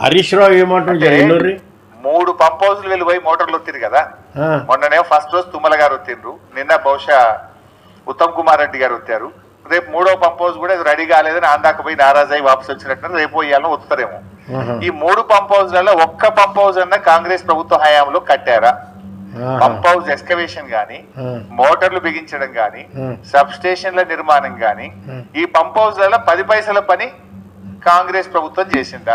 హరీష్ రావు ఎన్నోర్రి మూడు పంప్ హౌస్లు వెళ్ళి పోయి మోటార్లు వచ్చింది కదా. మొన్ననే ఫస్ట్ రోజు తుమ్మల గారు వచ్చిండ్రు నిన్న బహుశా ఉత్తమ్ కుమార్ రెడ్డి గారు వచ్చారు రేపు మూడో పంప్ హౌస్ కూడా రెడీ కాలేదని ఆందాక పోయి నారాజ్ అయి వాపసు వచ్చినట్టు రేపు ఇయ్యాలని వస్తారేమో ఈ మూడు పంప్ హౌస్లలో ఒక్క పంప్ హౌస్ అన్న కాంగ్రెస్ ప్రభుత్వ హయాంలో కట్టారా? పంప్ హౌస్ ఎక్స్కవేషన్ గాని మోటార్లు బిగించడం గాని. సబ్ స్టేషన్ల నిర్మాణం గాని. ఈ పంప్ హౌస్లలో పది పైసల పని కాంగ్రెస్ ప్రభుత్వం చేసిందా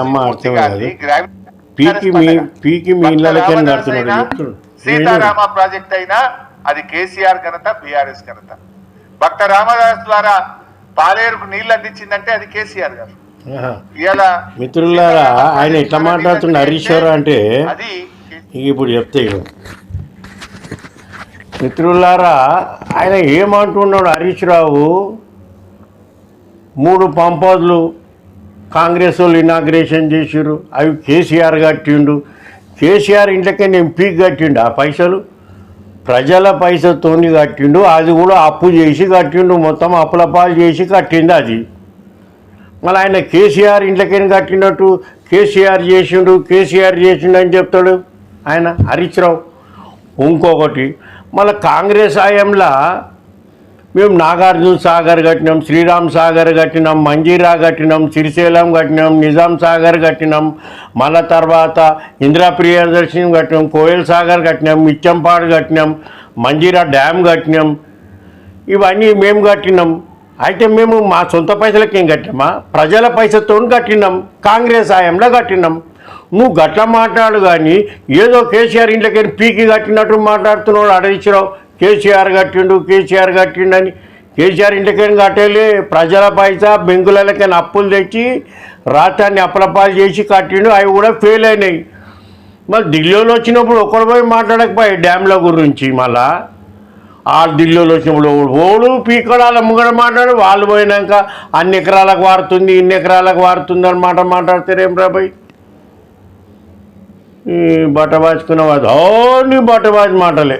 అమ్మ అర్థం పీకి మీ పండగ. పీకి మీ పక్క ఇళ్ళకే రామదాస్ నడుతున్నాడు అయినా, చెప్తున్నాడు. సీతారామ ప్రాజెక్ట్ అయినా అది కేసీఆర్ ఘనత బీఆర్ఎస్ ఘనత భక్త రామదాస్ ద్వారా పాలేరుకు నీళ్ళు అందించిందంటే అది కేసీఆర్ గారు. ఇలా మిత్రులారా ఆయన ఎట్లా మాట్లాడుతున్న హరీష్ రావు అంటే అది ఇప్పుడు చెప్తే. మిత్రులారా ఆయన ఏమంటున్నాడు హరీష్ రావు మూడు పంపదులు కాంగ్రెస్ వాళ్ళు ఇనాగ్రేషన్ చేసిర్రు. అవి కేసీఆర్ కట్టిండు. కేసీఆర్ ఇంట్లోకే నేను పీక్ కట్టిండు. ఆ పైసలు ప్రజల పైసతోని కట్టిండు. అది కూడా అప్పు చేసి కట్టిండు. మొత్తం అప్పుల పాలు చేసి కట్టింది అది. మళ్ళీ ఆయన కేసీఆర్ ఇంట్లోకి కట్టినట్టు కేసీఆర్ చేసిండు. కేసీఆర్ చేసిండు అని చెప్తాడు ఆయన హరీష్ రావు. ఇంకొకటి మళ్ళీ కాంగ్రెస్ హయాంలో మేము నాగార్జున సాగర్ కట్టినాం శ్రీరామ్ సాగర్ కట్టినాం మంజీరా కట్టినాం శ్రీశైలం కట్టినాం నిజాం సాగర్ కట్టినాం. మళ్ళా తర్వాత ఇందిరా ప్రియదర్శిని కట్టినాం కోయల్ సాగర్ కట్టినాం మిచ్చంపాడు కట్టినాం మంజీరా డ్యామ్ కట్టినాం. ఇవన్నీ మేము కట్టినాం. అయితే మేము మా సొంత పైసలకి ఏం కట్టినామా? ప్రజల పైసతో కట్టినాం కాంగ్రెస్ హయాంలో కట్టినాం. నువ్వు గట్ల మాట్లాడు కానీ ఏదో కేసీఆర్ ఇంట్లోకి పీకి కట్టినట్టు మాట్లాడుతున్నాడు అడవిచ్చిరావు కేసీఆర్ కట్టిండు కేసీఆర్ కట్టిండు అని కేసీఆర్ ఇంటికైనా కట్టేలే. ప్రజల పైసా బెంకులకైనా అప్పులు తెచ్చి రాష్ట్రాన్ని అప్రపాలు చేసి కట్టిండు. అవి కూడా ఫెయిల్ అయినాయి. మళ్ళీ ఢిల్లీలో వచ్చినప్పుడు ఒకరు పోయి మాట్లాడకపోయి డ్యామ్ల గురించి మళ్ళా? ఆ ఢిల్లీలో వచ్చినప్పుడు ఓడు పీకడాల ముంగడ మాట్లాడు. వాళ్ళు పోయినాక అన్ని ఎకరాలకు వారుతుంది ఇన్ని ఎకరాలకు వారుతుంది అని మాట మాట్లాడతారేం రాబాయ్ ఈ బట్టబాచుకున్న వాళ్ళు ఓన్లీ బట్టబాజు మాటలే.